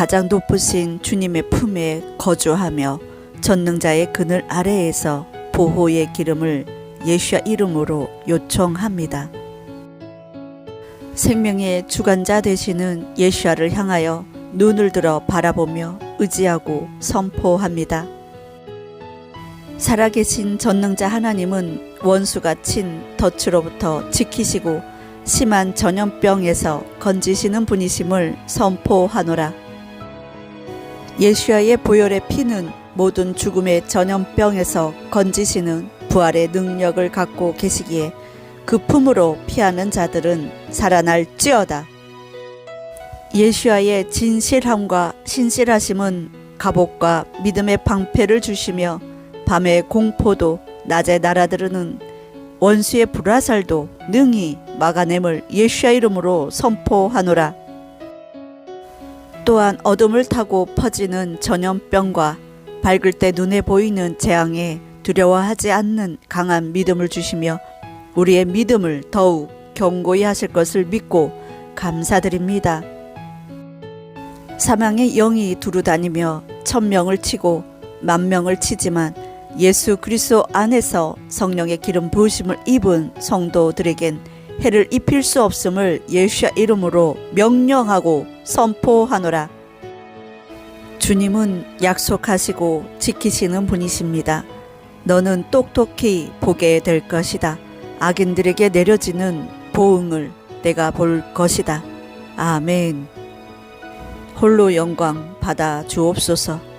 가장 높으신 주님의 품에 거주하며 전능자의 그늘 아래에서 보호의 기름을 예수야 이름으로 요청합니다. 생명의 주관자 되시는 예수야를 향하여 눈을 들어 바라보며 의지하고 선포합니다. 살아계신 전능자 하나님은 원수가 친 덫으로부터 지키시고 심한 전염병에서 건지시는 분이심을 선포하노라. 예수야의 보혈의 피는 모든 죽음의 전염병에서 건지시는 부활의 능력을 갖고 계시기에 그 품으로 피하는 자들은 살아날지어다. 예수야의 진실함과 신실하심은 갑옷과 믿음의 방패를 주시며 밤의 공포도 낮에 날아드르는 원수의 불화살도 능히 막아냄을 예수야 이름으로 선포하노라. 또한 어둠을 타고 퍼지는 전염병과 밝을 때 눈에 보이는 재앙에 두려워하지 않는 강한 믿음을 주시며 우리의 믿음을 더욱 견고히 하실 것을 믿고 감사드립니다. 사망의 영이 두루다니며 천명을 치고 만명을 치지만 예수 그리스도 안에서 성령의 기름 부으심을 입은 성도들에겐 해를 입힐 수 없음을 예수야 이름으로 명령하고 선포하노라. 주님은 약속하시고 지키시는 분이십니다. 너는 똑똑히 보게 될 것이다. 악인들에게 내려지는 보응을 내가 볼 것이다. 아멘. 홀로 영광 받아 주옵소서.